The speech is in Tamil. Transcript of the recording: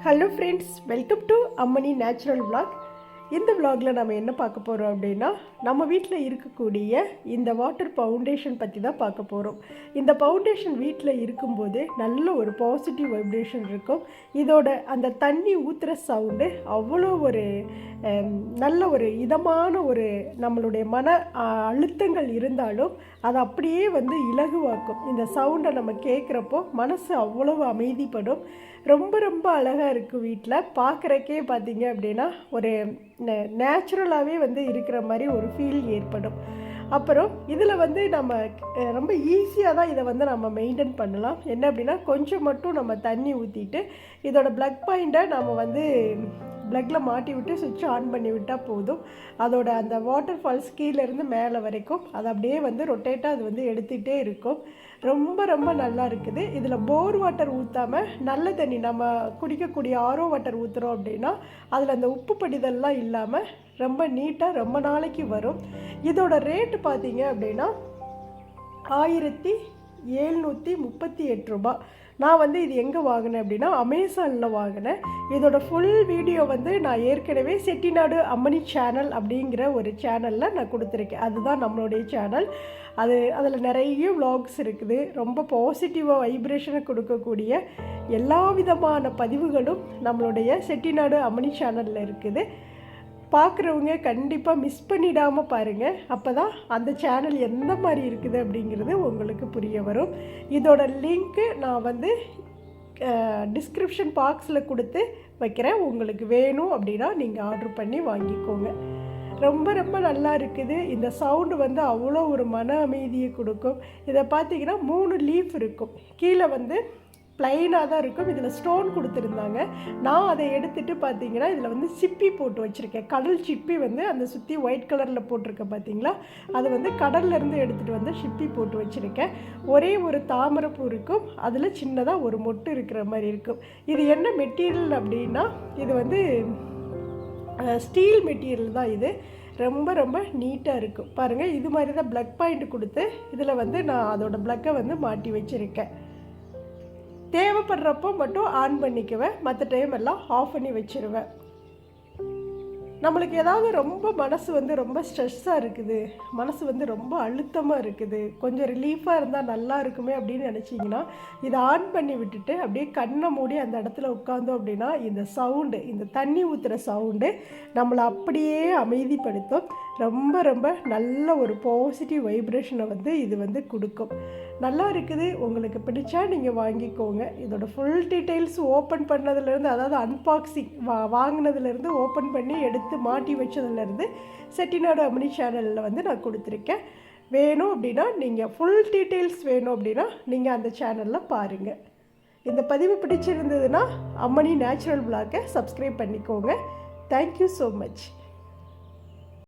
Hello friends welcome to Ammani natural vlog இந்த விளாகில் நம்ம என்ன பார்க்க போகிறோம் அப்படின்னா நம்ம வீட்டில் இருக்கக்கூடிய இந்த வாட்டர் ஃபவுண்டேஷன் பற்றி தான் பார்க்க போகிறோம் இந்த ஃபவுண்டேஷன் வீட்டில் இருக்கும்போது நல்ல ஒரு பாசிட்டிவ் வைப்ரேஷன் இருக்கும். இதோட அந்த தண்ணி ஊற்றுற சவுண்டு அவ்வளோ ஒரு நல்ல ஒரு இதமான ஒரு நம்மளுடைய மன அழுத்தங்கள் இருந்தாலும் அது அப்படியே வந்து இலகுவாக்கும். இந்த சவுண்டை நம்ம கேட்குறப்போ மனசு அவ்வளவு அமைதிப்படும். ரொம்ப ரொம்ப அழகாக இருக்குது வீட்டில் பார்க்குறக்கே பார்த்தீங்க அப்படின்னா ஒரு நேச்சுரலாகவே வந்து இருக்கிற மாதிரி ஒரு ஃபீல் ஏற்படும். அப்புறம் இதில் வந்து நம்ம ரொம்ப ஈஸியாக தான் இதை வந்து நம்ம மெயின்டைன் பண்ணலாம். என்ன அப்படின்னா கொஞ்சம் மட்டும் நம்ம தண்ணி ஊற்றிட்டு இதோட ப்ளக் பாயிண்ட்டை நம்ம வந்து ப்ளக்கில் மாட்டி விட்டு சுவிட்ச் ஆன் பண்ணி விட்டால் போதும். அதோட அந்த வாட்டர் ஃபால்ஸ் கீழேருந்து மேலே வரைக்கும் அது அப்படியே வந்து ரொட்டேட்டாக அது வந்து எடுத்துகிட்டே இருக்கும். ரொம்ப ரொம்ப நல்லா இருக்குது. இதில் போர் வாட்டர் ஊற்றாமல் நல்ல தண்ணி நம்ம குடிக்கக்கூடிய ஆரோ வாட்டர் ஊற்றுறோம் அப்படின்னா அதில் அந்த உப்பு படிதல்லாம் இல்லாமல் ரொம்ப நீட்டாக ரொம்ப நாளைக்கு வரும். இதோட ரேட்டு பார்த்தீங்க அப்படின்னா ஆயிரத்தி எழுநூற்றி முப்பத்தி எட்டு ரூபாய். நான் வந்து இது எங்கே வாங்கினேன் அப்படின்னா அமேசானில் வாங்கினேன். இதோட ஃபுல் வீடியோ வந்து நான் ஏற்கனவே செட்டிநாடு அம்மணி சேனல் அப்படிங்கிற ஒரு சேனலில் நான் கொடுத்துருக்கேன். அதுதான் நம்மளுடைய சேனல் அது அதில் நிறைய vlogs இருக்குது. ரொம்ப பாசிட்டிவாக வைப்ரேஷனை கொடுக்கக்கூடிய எல்லா விதமான பதிவுகளும் நம்மளுடைய செட்டிநாடு அம்மணி சேனலில் இருக்குது. பார்க்குறவங்க கண்டிப்பாக மிஸ் பண்ணிடாமல் பாருங்கள் அப்போ தான் அந்த சேனல் எந்த மாதிரி இருக்குது அப்படிங்கிறது உங்களுக்கு புரிய வரும். இதோட லிங்க்கு நான் வந்து டிஸ்கிரிப்ஷன் பாக்ஸில் கொடுத்து வைக்கிறேன். உங்களுக்கு வேணும் அப்படின்னா நீங்கள் ஆர்டர் பண்ணி வாங்கிக்கோங்க. ரொம்ப ரொம்ப நல்லா இருக்குது. இந்த சவுண்டு வந்து அவ்வளோ ஒரு மன அமைதியை கொடுக்கும். இதை பார்த்தீங்கன்னா மூணு லீஃப் இருக்கும். கீழே வந்து ப்ளைனாக தான் இருக்கும். இதில் ஸ்டோன் கொடுத்துருந்தாங்க. நான் அதை எடுத்துகிட்டு பார்த்தீங்கன்னா இதில் வந்து சிப்பி போட்டு வச்சுருக்கேன். கடல் சிப்பி வந்து அந்த சுற்றி ஒயிட் கலரில் போட்டிருக்கேன் பார்த்தீங்களா அது வந்து கடல்லேருந்து எடுத்துகிட்டு வந்து சிப்பி போட்டு வச்சுருக்கேன். ஒரே ஒரு தாமரைப்பூ இருக்கும். அதில் சின்னதாக ஒரு மொட்டு இருக்கிற மாதிரி இருக்கும். இது என்ன மெட்டீரியல் அப்படின்னா இது வந்து ஸ்டீல் மெட்டீரியல் தான் இது. ரொம்ப ரொம்ப நீட்டாக இருக்கும். பாருங்கள் இது மாதிரி தான் ப்ளக் பாயிண்ட் கொடுத்து இதில் வந்து நான் அதோட ப்ளக்கை வந்து மாட்டி வச்சுருக்கேன். தேவைப்படுறப்போ மட்டும் ஆன் பண்ணிக்குவேன். மற்ற டைம் எல்லாம் ஆஃப் பண்ணி வச்சிருவேன். நம்மளுக்கு ஏதாவது ரொம்ப மனசு வந்து ரொம்ப ஸ்ட்ரெஸ்ஸாக இருக்குது. மனசு வந்து ரொம்ப அழுத்தமாக இருக்குது. கொஞ்சம் ரிலீஃபாக இருந்தால் நல்லா இருக்குமே அப்படின்னு நினச்சிங்கன்னா இதை ஆன் பண்ணி விட்டுட்டு அப்படியே கண்ணை மூடி அந்த இடத்துல உட்காந்தோம் அப்படின்னா இந்த சவுண்டு இந்த தண்ணி ஊற்றுற சவுண்டு நம்மளை அப்படியே அமைதிப்படுத்தும். ரொம்ப ரொம்ப நல்ல ஒரு பாசிட்டிவ் வைப்ரேஷனை வந்து இது வந்து கொடுக்கும். நல்லா இருக்குது. உங்களுக்கு பிடிச்சா நீங்கள் வாங்கிக்கோங்க. இதோட ஃபுல் டீட்டெயில்ஸ் ஓப்பன் பண்ணதுலேருந்து அதாவது அன்பாக்சிங் வா வாங்கினதுலேருந்து ஓப்பன் பண்ணி எடுத்து மாட்டி வச்சதுலேருந்து செட்டிநாடு அம்மனி சேனலில் வந்து நான் கொடுத்துருக்கேன். வேணும் அப்படின்னா நீங்கள் ஃபுல் டீட்டெயில்ஸ் வேணும் அப்படின்னா நீங்கள் அந்த சேனலில் பாருங்கள் இந்த பதிவு பிடிச்சிருந்ததுன்னா அம்மனி நேச்சுரல் பிளாக்கை சப்ஸ்கிரைப் பண்ணிக்கோங்க. Thank you so much